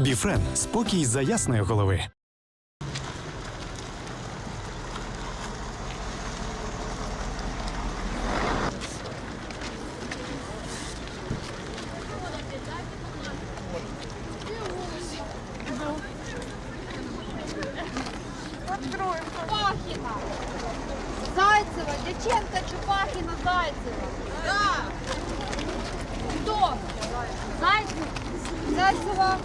Біфрен спокій за ясної голови. Чупахина. Зайцева, Дяченко, Чупахина, Зайцева. Да. Кто? Зайцева. Зайцева.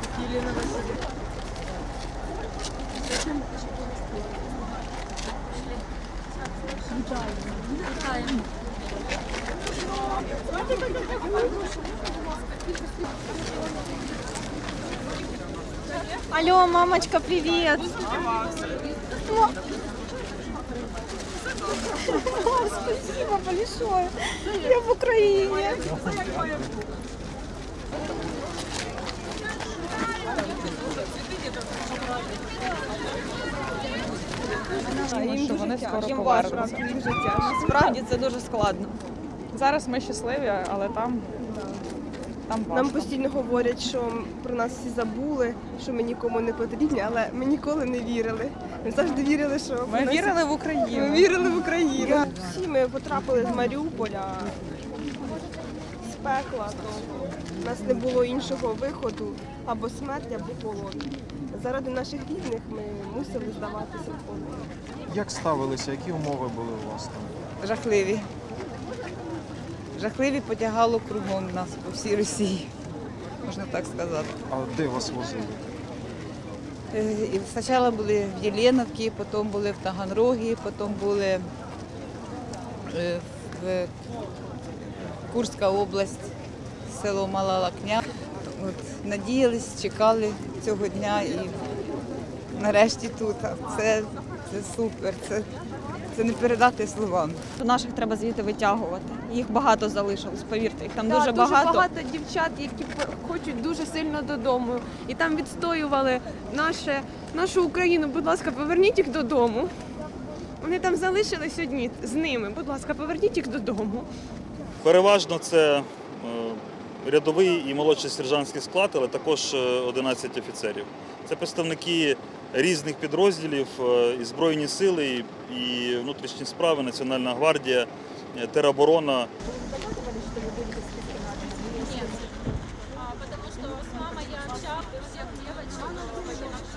Алло, мамочка, привет! О, спасибо большое. Я в Украине. Що вони скоро повернуться. їм. Насправді це дуже складно. Зараз ми щасливі, але там, там важко. Нам постійно говорять, що про нас всі забули, що ми нікому не потрібні, але ми ніколи не вірили. Ми завжди вірили, що Ми нас- вірили в Україну. ми вірили в Україну. Всі ми потрапили з Маріуполя пекла, то в нас не було іншого виходу або смерть, або полон. Заради наших рідних ми мусили здаватися в полон. Як ставилися, які умови були у вас там? жахливі. Жахливі потягало кругом нас по всій Росії, можна так сказати. А де вас возили? Е, І спочатку були в Єленовці, потім були в Таганрогі, потім були е, в Курська область, село Мала Лакня. От, надіялись, чекали цього дня і нарешті тут. Це, це супер, це, це не передати словами. Наших треба звідти витягувати. Їх багато залишилось, повірте, їх там Так, дуже багато. багато дівчат, які хочуть дуже сильно додому. І там відстоювали наше, нашу Україну. Будь ласка, поверніть їх додому. Вони там залишились одні з ними. Будь ласка, поверніть їх додому. Переважно це е, рядовий і молодший сержантський склад, але також е, 11 офіцерів. Це представники різних підрозділів, е, і Збройні сили, і внутрішні справи, Національна гвардія, е, тероборона.